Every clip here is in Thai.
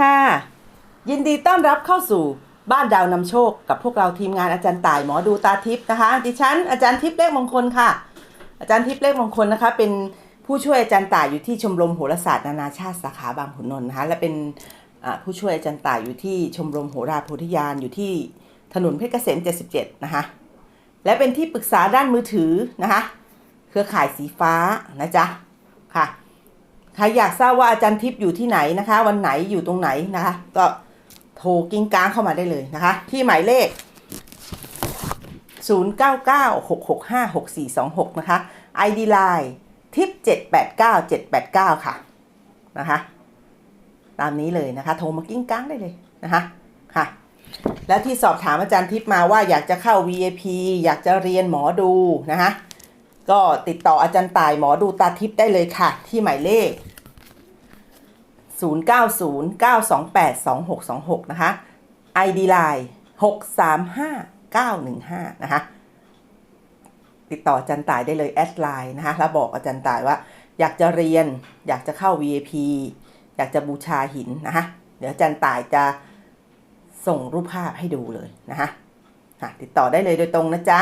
ค่ะ ยินดีต้อนรับเข้าสู่บ้านดาวนำโชคกับพวกเราทีมงานอาจารย์ต่ายหมอดูตาทิพย์นะคะ ดิฉันอาจารย์ทิพย์เลขมงคลค่ะ อาจารย์ทิพย์เลขมงคลนะคะ เป็นผู้ช่วยอาจารย์ต่ายอยู่ที่ชมรมโหราศาสตร์นานาชาติสาขาบางขุนนนท์นะคะและเป็นผู้ช่วยอาจารย์ต่ายอยู่ที่ชมรมโหราโพธิญาณอยู่ที่ถนนเพชรเกษม 77 นะคะ และเป็นที่ปรึกษาด้านมือถือนะคะ เครือข่ายสีฟ้านะจ๊ะค่ะ ใครอยากทราบว่าอาจารย์ทิพย์อยู่ที่ไหนนะคะ วันไหนอยู่ตรงไหนนะคะ ก็โทรกิ้งก้างเข้ามาได้เลยนะคะ ที่หมายเลข 0996656426 นะคะ ID Line ทิป789789 ค่ะนะคะตามนี้เลยนะคะ โทรมากิ้งก้างได้เลยนะคะค่ะ แล้วที่สอบถามอาจารย์ทิพย์มาว่าอยากจะเข้า VIP อยากจะเรียนหมอดูนะคะ ก็ติดต่ออาจารย์ต่ายหมอดูตาทิพย์ได้เลยค่ะ ที่หมายเลข 0909282626 นะคะ ID Line 635915 นะคะ ติดต่ออาจารย์ต่ายได้เลยแอดไลน์นะคะ แล้วบอกอาจารย์ต่ายว่า อยากจะเรียน อยากจะเข้า VIP อยากจะบูชาหินนะคะ เดี๋ยวอาจารย์ต่ายจะส่งรูปภาพให้ดูเลยนะคะค่ะติดต่อได้เลยโดยตรงนะจ๊ะ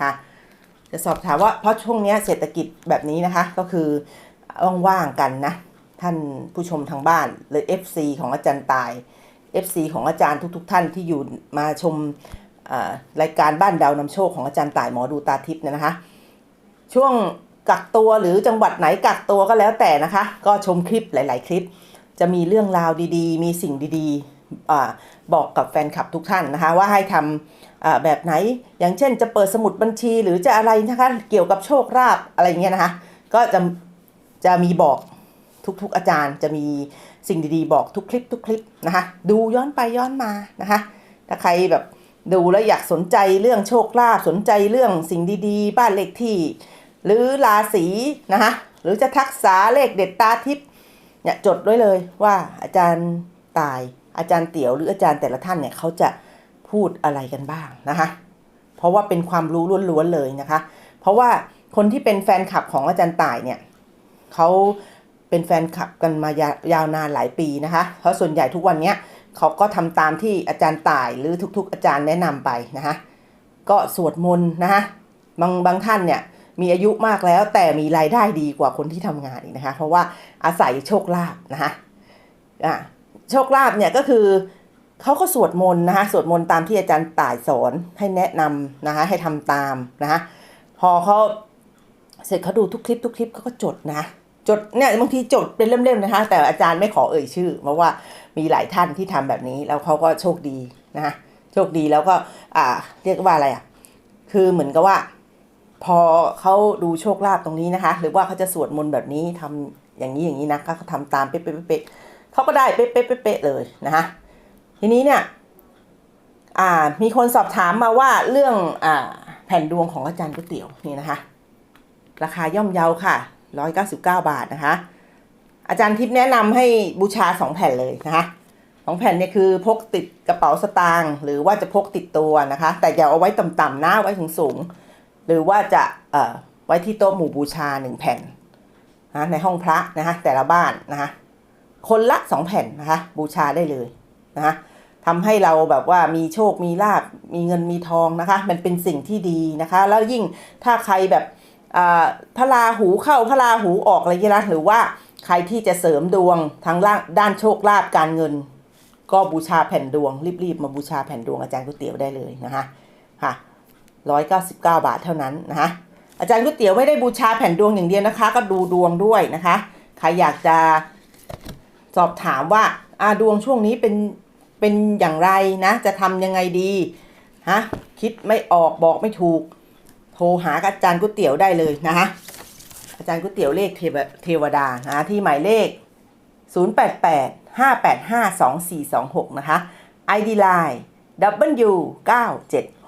ค่ะ จะสอบถามว่าเพราะช่วงนี้เศรษฐกิจแบบนี้นะคะ ก็คือว่างๆกันนะ ท่านผู้ชมทางบ้านหรือ FC ของอาจารย์ตาย FC ของอาจารย์ทุกๆท่านที่อยู่มาชมรายการบ้านดาวนำโชคของอาจารย์ต่ายหมอดูตาทิพย์เนี่ยนะคะ ช่วงกักตัวหรือจังหวัดไหนกักตัวก็แล้วแต่นะคะ ก็ชมคลิปหลาย ๆ คลิป จะมีเรื่องราวดีๆ มีสิ่งดีๆ อบอกกับแฟนคลับทุกท่านนะคะ ว่าให้ทำแบบไหน อย่างเช่นจะเปิดสมุดบัญชีหรือจะอะไรนะคะเกี่ยวกับโชคลาภอะไรอย่างเงี้ยนะคะ ก็จะจะมีบอกทุกๆอาจารย์จะมีสิ่งดีๆ บอกทุกคลิปทุกคลิปนะคะ ดูย้อนไปย้อนมานะคะ ถ้าใครแบบดูแล้วอยากสนใจเรื่องโชคลาภสนใจเรื่องสิ่งดีๆ บ้านเลขที่ หรือราศีนะคะหรือจะทักษะเลขเด็ดตาทิพย์เนี่ยจดไว้เลยว่าอาจารย์ตาย อาจารย์เตี๋ยวหรืออาจารย์แต่ละท่านเนี่ยเขาจะพูดอะไรกันบ้างนะคะ เพราะว่าเป็นความรู้ล้วนๆเลยนะคะ เพราะว่าคนที่เป็นแฟนคลับของอาจารย์ต่ายเนี่ยเขาเป็นแฟนคลับกันมายายาวนานหลายปีนะคะ เพราะส่วนใหญ่ทุกวันเนี้ยเขาก็ทำตามที่อาจารย์ต่ายหรือทุก ๆ อาจารย์แนะนำไปนะคะ ก็สวดมนต์นะคะบางบางท่านเนี่ยมีอายุมากแล้วแต่มีรายได้ดีกว่าคนที่ทำงานอีกนะคะ เพราะว่าอาศัยโชคลาภนะคะอะ โชคลาภเนี่ยก็คือเขาก็สวดมนต์นะคะสวดมนต์ตามที่อาจารย์ต่ายสอนให้แนะนำนะคะให้ทำตามนะคะพอเขาเสร็จเขาดูทุกคลิปทุกคลิปเขาก็จดนะจดเนี่ยบางทีจดเป็นเล่มๆนะคะ แต่อาจารย์ไม่ขอเอ่ยชื่อ เพราะว่ามีหลายท่านที่ทำแบบนี้แล้วเขาก็โชคดีนะคะโชคดีแล้วก็อ่าเรียกว่าอะไรอะคือเหมือนกับว่า พอเขาดูโชคลาภตรงนี้นะคะ หรือว่าเขาจะสวดมนต์แบบนี้ทำอย่างนี้อย่างนี้นะเขาทำตามเป๊ะๆๆๆ เขาก็ได้เป๊ะๆๆๆเลยนะคะทีนี้เนี่ยอ่ามีคนสอบถามมาว่าเรื่องอ่าแผ่นดวงของอาจารย์ก๋วยเตี๋ยวนี่นะคะ ราคาย่อมเยาค่ะร้อยเก้าสิบเก้าบาทนะคะ อาจารย์ทิพย์แนะนำให้บูชาสองแผ่นเลยนะคะสองแผ่นเนี่ยคือพกติดกระเป๋าสตางค์หรือว่าจะพกติดตัวนะคะ แต่อย่าเอาไว้ต่ำๆนะไว้สูงสูงๆหรือว่าจะเอ่อไว้ที่โต๊ะหมู่บูชาหนึ่งแผ่นนะในห้องพระนะคะแต่ละบ้านนะคะ คนละสองแผ่นนะคะบูชาได้เลยนะคะทำให้เราแบบว่ามีโชคมีลาบมีเงินมีทองนะคะ มันเป็นสิ่งที่ดีนะคะ แล้วยิ่งถ้าใครแบบอ่าพระราหูเข้าพระราหูออกอะไรอย่างเงี้ยนะหรือว่าใครที่จะเสริมดวงทางล่างด้านโชคลาภการเงิน ก็บูชาแผ่นดวง รีบๆ มาบูชาแผ่นดวงอาจารย์ก๋วยเตี๋ยวได้เลยนะคะค่ะร้อยเก้าสิบเก้าบาทเท่านั้นนะคะอาจารย์ก๋วยเตี๋ยวไม่ได้บูชาแผ่นดวงอย่างเดียวนะคะ ก็ดูดวงด้วยนะคะใครอยากจะ สอบถามว่าอาดวงช่วงนี้เป็นเป็นอย่างไรนะ จะทำยังไงดีฮะคิดไม่ออกบอกไม่ถูก โทรหาอาจารย์ก๋วยเตี๋ยวได้เลยนะคะอาจารย์ก๋วยเตี๋ยวเลขเทวเทวดานะที่หมายเลข 088 585 2426 นะคะ ID Line W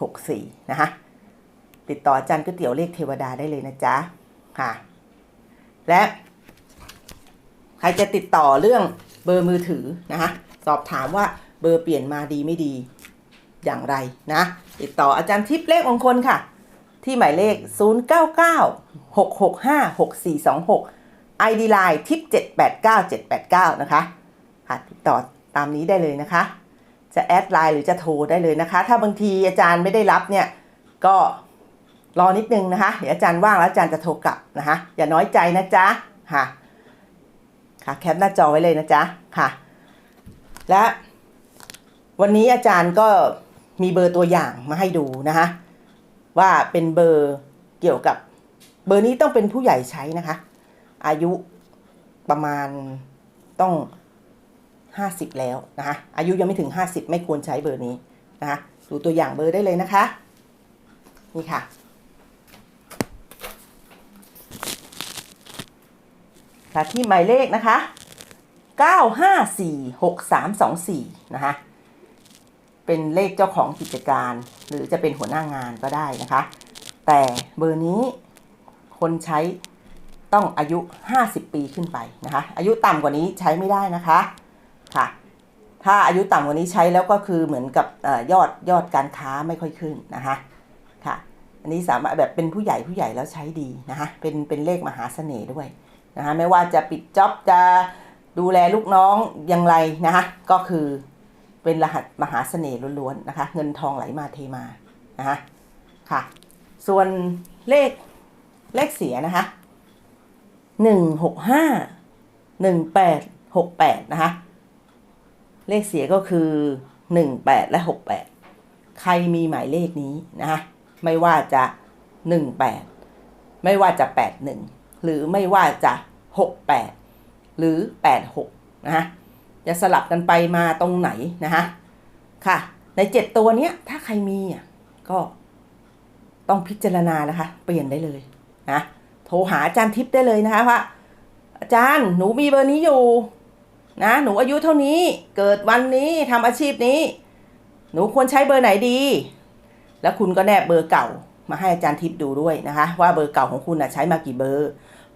9764 นะคะ ติดต่ออาจารย์ก๋วยเตี๋ยวเลขเทวดาได้เลยนะจ๊ะ ค่ะ และ ใครจะติดต่อเรื่องเบอร์มือถือนะคะสอบถามว่าเบอร์เปลี่ยนมาดีไม่ดีอย่างไรนะติดต่ออาจารย์ทิพย์เลขมงคลค่ะ ที่หมายเลข 099-665-6426 ID Line ทิป789789 นะคะค่ะติดต่อตามนี้ได้เลยนะคะ จะแอดไลน์หรือจะโทรได้เลยนะคะ ถ้าบางทีอาจารย์ไม่ได้รับเนี่ย ก็รอนิดนึงนะคะ เดี๋ยวอาจารย์ว่างแล้วอาจารย์จะโทรกลับนะคะ อย่าน้อยใจนะจ๊ะค่ะ ค่ะแคปหน้าจอไว้เลยนะจ๊ะค่ะ และวันนี้อาจารย์ก็มีเบอร์ตัวอย่างมาให้ดูนะคะว่าเป็นเบอร์เกี่ยวกับเบอร์นี้ต้องเป็นผู้ใหญ่ใช้นะคะ อายุประมาณต้อง 50 แล้วนะคะอายุยังไม่ถึง 50 ไม่ควรใช้เบอร์นี้นะคะดูตัวอย่างเบอร์ได้เลยนะคะ นี่ค่ะ ค่ะที่หมายเลขนะคะ 9546324 นะคะ เป็นเลขเจ้าของกิจการ หรือจะเป็นหัวหน้างานก็ได้นะคะ แต่เบอร์นี้คนใช้ต้องอายุ 50 ปีขึ้นไปนะคะ อายุต่ำกว่านี้ใช้ไม่ได้นะคะค่ะ ถ้าอายุต่ำกว่านี้ใช้แล้วก็คือเหมือนกับอยอดยอดการค้าไม่ค่อยขึ้นนะคะค่ะ อันนี้สามารถแบบเป็นผู้ใหญ่ผู้ใหญ่แล้วใช้ดีนะคะ เป็นเป็นเลขมหาเสน่ห์ด้วย นะคะไม่ว่าจะปิดจ็อบจะดูแลลูกน้องอย่างไรนะคะก็คือเป็นรหัสมหาเสน่ห์ล้วนๆนะคะ เงินทองไหลมาเทมานะคะค่ะ ส่วนเลขเลขเสียนะคะหนึ่งหกห้าหนึ่งแปดหกแปดนะคะเลขเสียก็คือหนึ่งแปดและหกแปดใครมีหมายเลขนี้นะคะไม่ว่าจะหนึ่งแปดไม่ว่าจะแปดหนึ่ง หรือไม่ว่าจะหกแปดหรือแปดหกนะคะจะสลับกันไปมาตรงไหนนะคะค่ะ ในเจ็ดตัวเนี้ยถ้าใครมีอะก็ต้องพิจารณานะคะ เปลี่ยนได้เลยนะโทรหาอาจารย์ทิพย์ได้เลยนะคะว่าอาจารย์หนูมีเบอร์นี้อยู่นะหนูอายุเท่านี้เกิดวันนี้ทำอาชีพนี้ หนูควรใช้เบอร์ไหนดี แล้วคุณก็แนบเบอร์เก่า มาให้อาจารย์ทิพย์ดูด้วยนะคะ ว่าเบอร์เก่าของคุณนะใช้มากี่เบอร์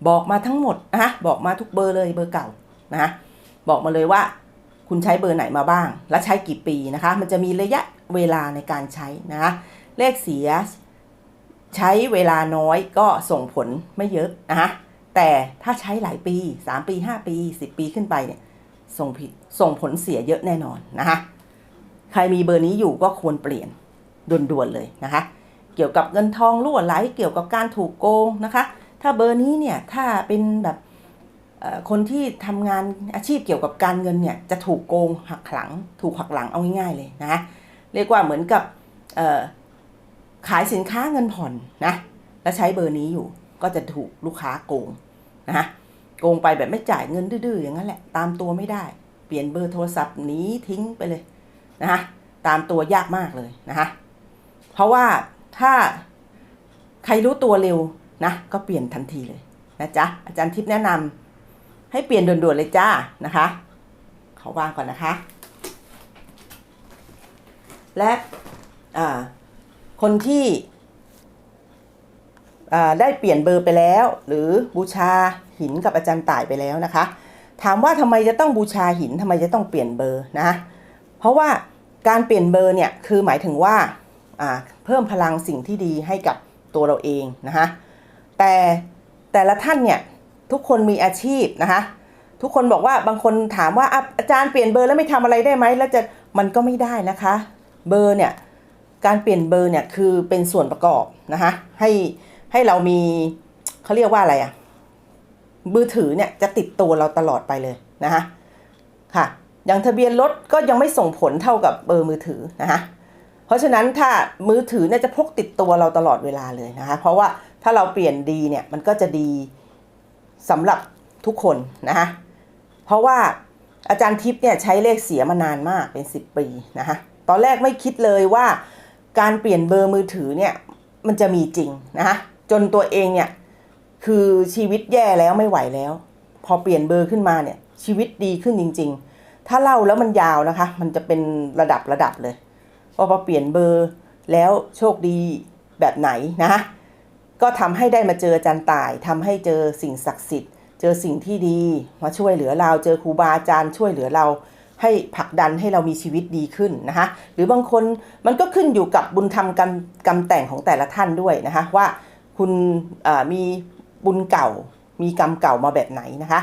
บอกมาทั้งหมดนะคะบอกมาทุกเบอร์เลยเบอร์เก่านะคะบอกมาเลยว่าคุณใช้เบอร์ไหนมาบ้าง และใช้กี่ปีนะคะ มันจะมีระยะเวลาในการใช้นะคะเลขเสียใช้เวลาน้อยก็ส่งผลไม่เยอะนะคะแต่ถ้าใช้หลายปี 3 ปี 5 ปี 10 ปีขึ้นไปเนี่ยส่งผิดส่งผลเสียเยอะแน่นอนนะคะ ใครมีเบอร์นี้อยู่ก็ควรเปลี่ยนด่วนๆเลยนะคะ เกี่ยวกับเงินทองรั่วไหลเกี่ยวกับการถูกโกงนะคะ ถ้าเบอร์นี้เนี่ยถ้าเป็นแบบคนที่ทำงานอาชีพเกี่ยวกับการเงินเนี่ยจะถูกโกงหักหลัง ถูกหักหลังเอาง่ายๆเลยนะะเรียกว่าเหมือนกับขายสินค้าเงินผ่อนนะแล้วใช้เบอร์นี้อยู่ก็จะถูกลูกค้าโกงนะคะโกงไปแบบไม่จ่ายเงินดื้อๆอย่างนั้นแหละ ตามตัวไม่ได้ เปลี่ยนเบอร์โทรศัพท์หนีทิ้งไปเลยนะคะตามตัวยากมากเลยนะคะเพราะว่า ถ้าใครรู้ตัวเร็วนะก็เปลี่ยนทันทีเลยนะจ๊ะอาจารย์ทิพย์แนะนำให้เปลี่ยนด่วนๆเลยจ้านะคะเขาวางก่อนนะคะ และคนที่ได้เปลี่ยนเบอร์ไปแล้ว หรือบูชาหินกับอาจารย์ต่ายไปแล้วนะคะ ถามว่าทำไมจะต้องบูชาหินทำไมจะต้องเปลี่ยนเบอร์นะเพราะว่าการเปลี่ยนเบอร์เนี่ยคือหมายถึงว่า เพิ่มพลังสิ่งที่ดีให้กับตัวเราเองนะคะแต่แต่ละท่านเนี่ยทุกคนมีอาชีพนะคะทุกคนบอกว่าบางคนถามว่าอาจารย์เปลี่ยนเบอร์แล้วไม่ทำอะไรได้ไหมแล้วจะมันก็ไม่ได้นะคะ เบอร์เนี่ยการเปลี่ยนเบอร์เนี่ยคือเป็นส่วนประกอบนะคะให้ให้เรามีเขาเรียกว่าอะไรอะมือถือเนี่ยจะติดตัวเราตลอดไปเลยนะคะค่ะอย่างทะเบียนรถก็ยังไม่ส่งผลเท่ากับเบอร์มือถือนะคะ ราะฉะนั้นถ้ามือถือเนี่ยจะพกติดตัวเราตลอดเวลาเลยนะคะ เพราะว่าถ้าเราเปลี่ยนดีเนี่ยมันก็จะดีสำหรับทุกคนนะคะเพราะว่าอาจารย์ทิพย์เนี่ยใช้เลขเสียมานานมากเป็น 10 ปีนะคะตอนแรกไม่คิดเลยว่าการเปลี่ยนเบอร์มือถือเนี่ยมันจะมีจริงนะคะจนตัวเองเนี่ยคือชีวิตแย่แล้วไม่ไหวแล้ว พอเปลี่ยนเบอร์ขึ้นมาเนี่ยชีวิตดีขึ้นจริง ๆ ถ้าเล่าแล้วมันยาวนะคะ มันจะเป็นระดับระดับเลย พอพอเปลี่ยนเบอร์แล้วโชคดีแบบไหนนะก็ทำให้ได้มาเจออาจารย์ต่ายทำให้เจอสิ่งศักดิ์สิทธิ์ เจอสิ่งที่ดีมาช่วยเหลือเรา เจอครูบาอาจารย์ช่วยเหลือเรา ให้ผลักดันให้เรามีชีวิตดีขึ้นนะคะหรือบางคนมันก็ขึ้นอยู่กับบุญธรรมกรรมกรรมแต่งของแต่ละท่านด้วยนะคะว่าคุณมีบุญเก่า มีกรรมเก่ามาแบบไหนนะคะ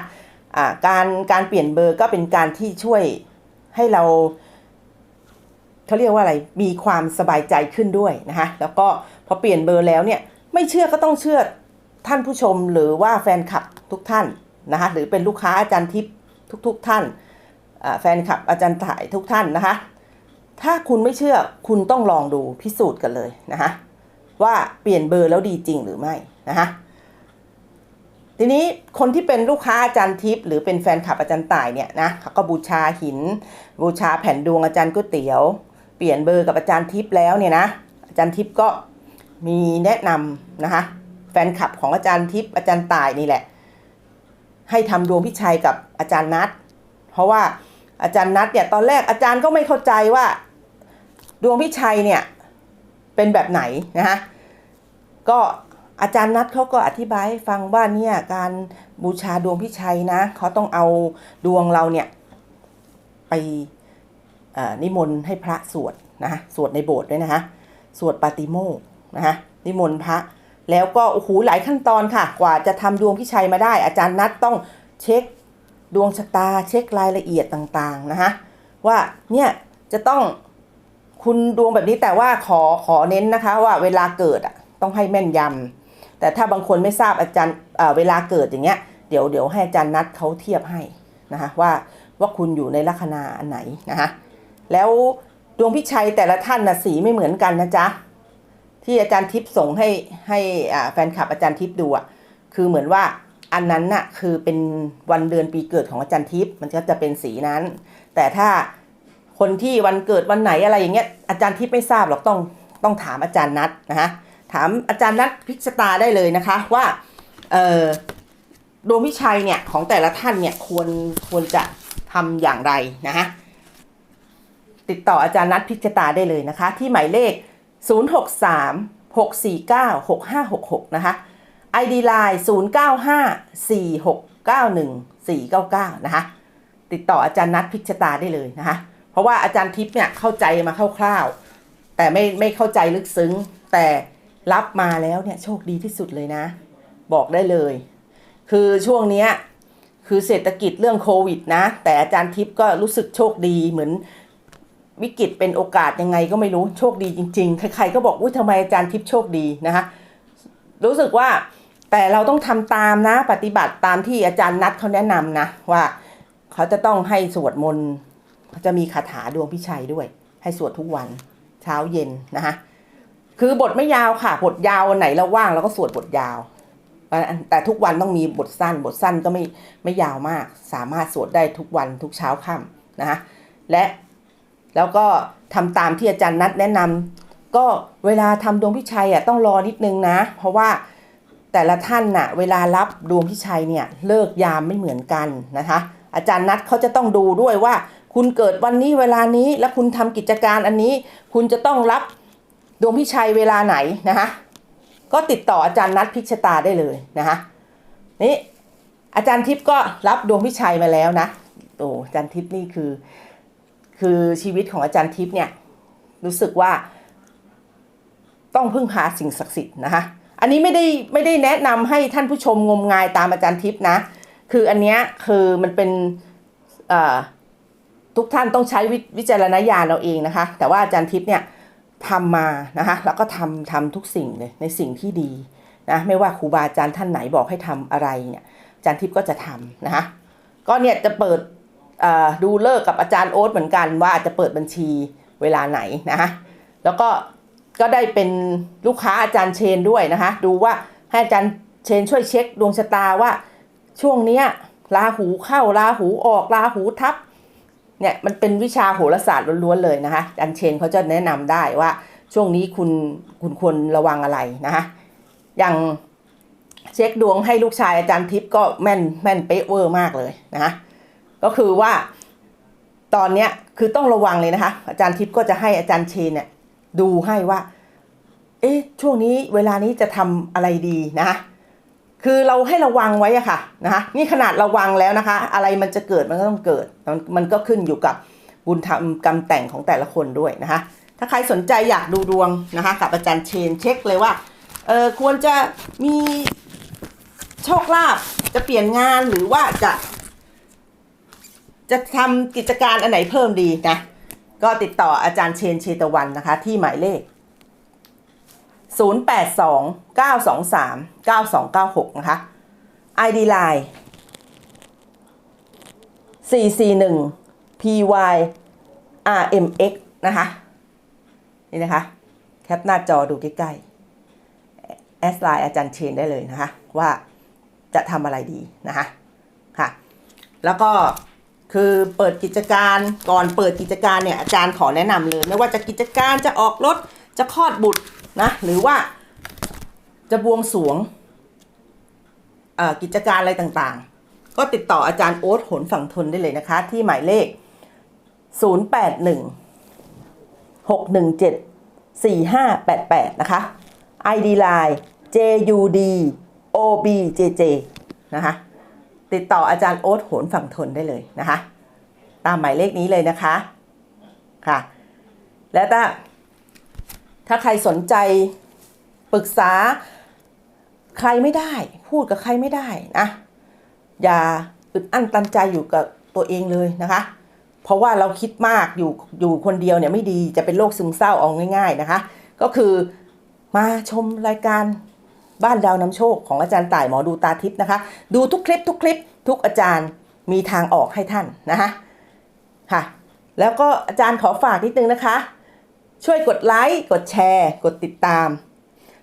อ่าการการเปลี่ยนเบอร์ก็เป็นการที่ช่วยให้เรา เขาเรียกว่าอะไรมีความสบายใจขึ้นด้วยนะคะแล้วก็พอเปลี่ยนเบอร์แล้วเนี่ยไม่เชื่อก็ต้องเชื่อท่านผู้ชมหรือว่าแฟนคลับทุกท่านนะคะหรือเป็นลูกค้าอาจารย์ทิพย์ทุกๆท่านแฟนคลับอาจารย์ถ่ายทุกท่านนะคะถ้าคุณไม่เชื่อคุณต้องลองดูพิสูจน์กันเลยนะคะว่าเปลี่ยนเบอร์แล้วดีจริงหรือไม่นะคะทีนี้คนที่เป็นลูกค้าอาจารย์ทิพย์หรือเป็นแฟนคลับอาจารย์ต่ายเนี่ยนะเขาก็บูชาหิน บูชาแผ่นดวงอาจารย์ก๋วยเตี๋ยว เปลี่ยนเบอร์กับอาจารย์ทิพย์แล้วเนี่ยนะอาจารย์ทิพย์ก็มีแนะนำนะคะแฟนคลับของอาจารย์ทิพย์อาจารย์ตายนี่แหละ ให้ทำดวงพิชัยกับอาจารย์นัทเพราะว่าอาจารย์นัทเนี่ยตอนแรกอาจารย์ก็ไม่เข้าใจว่า ดวงพิชัยเนี่ยเป็นแบบไหนนะคะก็อาจารย์นัทเขาก็อธิบายฟังว่าเนี่ยการบูชาดวงพิชัยนะเขาต้องเอาดวงเราเนี่ยไป นิมนต์ให้พระสวดนะคะสวดในโบสถ์ด้วยนะคะสวดปาติโมกนะคะนิมนต์พระแล้วก็โอ้โหหลายขั้นตอนค่ะ กว่าจะทำดวงพิชัยมาได้ อาจารย์นัทต้องเช็คดวงชะตาเช็ครายละเอียดต่างๆนะคะว่าเนี่ยจะต้องคุณดวงแบบนี้แต่ว่าขอขอเน้นนะคะว่าเวลาเกิดอะต้องให้แม่นยำแต่ถ้าบางคนไม่ทราบอาจารย์เวลาเกิดอย่างเงี้ยเดี๋ยวเดี๋ยวให้อาจารย์นัดเขาเทียบให้นะคะว่าว่าคุณอยู่ในลัคนาอันไหนนะคะ แล้วดวงพิชัยแต่ละท่านนะสีไม่เหมือนกันนะจ๊ะที่อาจารย์ทิพย์ส่งให้ให้แฟนคลับอาจารย์ทิพย์ดูอะคือเหมือนว่าอันนั้นน่ะคือเป็นวันเดือนปีเกิดของอาจารย์ทิพย์มันก็จะเป็นสีนั้น แต่ถ้าคนที่วันเกิดวันไหนอะไรอย่างเงี้ยอาจารย์ทิพย์ไม่ทราบหรอกต้องต้องถามอาจารย์นัดนะฮะถามอาจารย์นัดพิชตาได้เลยนะคะว่าเออดวงพิชัยเนี่ยของแต่ละท่านเนี่ยควรควรจะทำอย่างไรนะฮะ ติดต่ออาจารย์นัดพิชตาได้เลยนะคะ ที่หมายเลข 063 649 6566 นะคะ ID Line 095 4691 499 นะคะ ติดต่ออาจารย์นัดพิชตาได้เลยนะคะ เพราะว่าอาจารย์ทิพย์เนี่ยเข้าใจมาคร่าวๆ แต่ไม่ไม่เข้าใจลึกซึ้ง แต่รับมาแล้วเนี่ยโชคดีที่สุดเลยนะ บอกได้เลย คือช่วงเนี้ยคือเศรษฐกิจเรื่องโควิดนะ แต่อาจารย์ทิพย์ก็รู้สึกโชคดีเหมือน วิกฤตเป็นโอกาสยังไงก็ไม่รู้โชคดีจริง ๆ ใครๆก็บอกอุ้ยทำไมอาจารย์ทิพย์โชคดีนะคะรู้สึกว่าแต่เราต้องทำตามนะปฏิบัติตามที่อาจารย์นัดเขาแนะนำนะว่าเขาจะต้องให้สวดมนต์เขาจะมีคาถาดวงพิชัยด้วย ให้สวดทุกวันเช้าเย็นนะคะคือบทไม่ยาวค่ะ บทยาววันไหนเราว่างเราก็สวดบทยาว แต่ทุกวันต้องมีบทสั้น บทสั้นก็ไม่ไม่ยาวมาก สามารถสวดได้ทุกวันทุกเช้าค่ำนะคะและ แล้วก็ทำตามที่อาจารย์นัดแนะนำก็เวลาทำดวงพิชัยอะต้องรอนิดนึงนะ เพราะว่าแต่ละท่านน่ะเวลารับดวงพิชัยเนี่ยเลิกยามไม่เหมือนกันนะคะ อาจารย์นัดเขาจะต้องดูด้วยว่า คุณเกิดวันนี้เวลานี้แล้วคุณทำกิจการอันนี้ คุณจะต้องรับดวงพิชัยเวลาไหนนะคะก็ติดต่ออาจารย์นัดพิชตาได้เลยนะคะนี่อาจารย์ทิพย์ก็รับดวงพิชัยมาแล้วนะโอ้อาจารย์ทิพย์นี่คือ คือชีวิตของอาจารย์ทิพย์เนี่ยรู้สึกว่าต้องพึ่งพาสิ่งศักดิ์สิทธิ์นะคะอันนี้ไม่ได้ไม่ได้แนะนำให้ท่านผู้ชมงมงายตามอาจารย์ทิพย์นะ คืออันเนี้ยคือมันเป็นทุกท่านต้องใช้วิวจารณญาณเราเองนะคะ แต่ว่าอาจารย์ทิพย์เนี่ยทำมานะคะแล้วก็ทำทำทุกสิ่งเลยในสิ่งที่ดีนะไม่ว่าครูบาอาจารย์ท่านไหนบอกให้ทำอะไรเนี่ยอาจารย์ทิพย์ก็จะทำนะคะก็เนี่ยจะเปิด ดูเลิกกับอาจารย์โอ๊ตเหมือนกันว่าจะเปิดบัญชีเวลาไหนนะคะแล้วก็ก็ได้เป็นลูกค้าอาจารย์เชนด้วยนะคะดูว่าให้อาจารย์เชนช่วยเช็คดวงชะตาว่าช่วงเนี้ยราหูเข้าราหูออกราหูทับเนี่ยมันเป็นวิชาโหราศาสตร์ล้วนๆเลยนะคะอาจารย์เชนเขาจะแนะนำได้ว่าช่วงนี้คุณคุณควรระวังอะไรนะคะอย่างเช็คดวงให้ลูกชายอาจารย์ทิพย์ก็แม่นแม่นเป๊ะเวอร์มากเลยนะคะ ก็คือว่าตอนเนี้ยคือต้องระวังเลยนะคะ อาจารย์ทิพย์ก็จะให้อาจารย์เชนเนี่ยดูให้ว่า เอ๊ะช่วงนี้เวลานี้จะทำอะไรดีนะคะคือเราให้ระวังไว้อะค่ะนะคะนี่ขนาดระวังแล้วนะคะ อะไรมันจะเกิดมันก็ต้องเกิดมันมันก็ขึ้นอยู่กับบุญธรรมกรรมแต่งของแต่ละคนด้วยนะคะ ถ้าใครสนใจอยากดูดวงนะคะกับอาจารย์เชนเช็คเลยว่าเออควรจะมีโชคลาภจะเปลี่ยนงานหรือว่าจะ จะทำกิจการอันไหนเพิ่มดีนะ ก็ติดต่ออาจารย์เชนเชตวันนะคะ ที่หมายเลข 082 923 9296 นะคะ ID Line 441 PY RMX นะคะ นี่นะคะ แคปหน้าจอดูใกล้ๆแอสไลน์อาจารย์เชนได้เลยนะคะ ว่าจะทำอะไรดีนะคะค่ะ แล้วก็ คือเปิดกิจการก่อนเปิดกิจการเนี่ยอาจารย์ขอแนะนำเลย ไม่ว่าจะกิจการจะออกรถจะคลอดบุตรนะหรือว่าจะบวงสรวงอ่อกิจการอะไรต่างๆ ก็ติดต่ออาจารย์โอ๊ตหนฝั่งทนได้เลยนะคะ ที่หมายเลข 081 617 4588 นะคะ ID Line JUD OBJJ นะคะ ติดต่ออาจารย์โอ๊ตโหนฝั่งทนได้เลยนะคะ ตามหมายเลขนี้เลยนะคะค่ะ และถ้าถ้าใครสนใจปรึกษาใครไม่ได้ พูดกับใครไม่ได้นะอย่าอึดอั้นตันใจอยู่กับตัวเองเลยนะคะ เพราะว่าเราคิดมากอยู่อยู่คนเดียวเนี่ยไม่ดีจะเป็นโรคซึมเศร้าเอาง่าย ๆนะคะ ก็คือมาชมรายการ บ้านดาวนำโชคของอาจารย์ต่ายหมอดูตาทิพย์นะคะ ดูทุกคลิปทุกคลิป ทุกอาจารย์มีทางออกให้ท่านนะคะค่ะ แล้วก็อาจารย์ขอฝากนิดนึงนะคะ ช่วยกดไลค์กดแชร์ กดติดตาม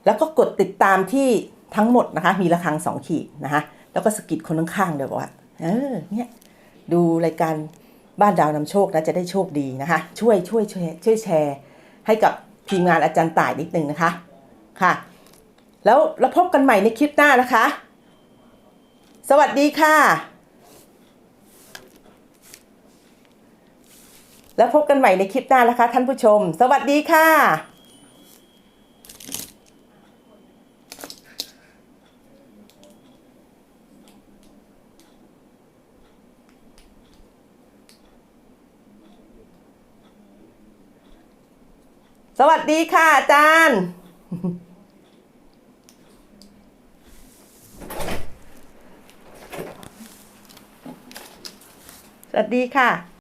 แล้วก็กดติดตามที่ทั้งหมดนะคะ มีระฆังสองขีดนะคะ แล้วก็สกิดคนข้างๆเดี๋ยวว่าเออเนี่ยดูรายการบ้านดาวนำโชคนะจะได้โชคดีนะคะ ช่วยช่วยช่วยช่วยแชร์ ให้กับทีมงานอาจารย์ต่ายนิดนึงนะคะค่ะ แล้วเราพบกันใหม่ในคลิปหน้านะคะ สวัสดีค่ะ แล้วพบกันใหม่ในคลิปหน้านะคะ ท่านผู้ชม สวัสดีค่ะสวัสดีค่ะอาจารย์ สวัสดีค่ะ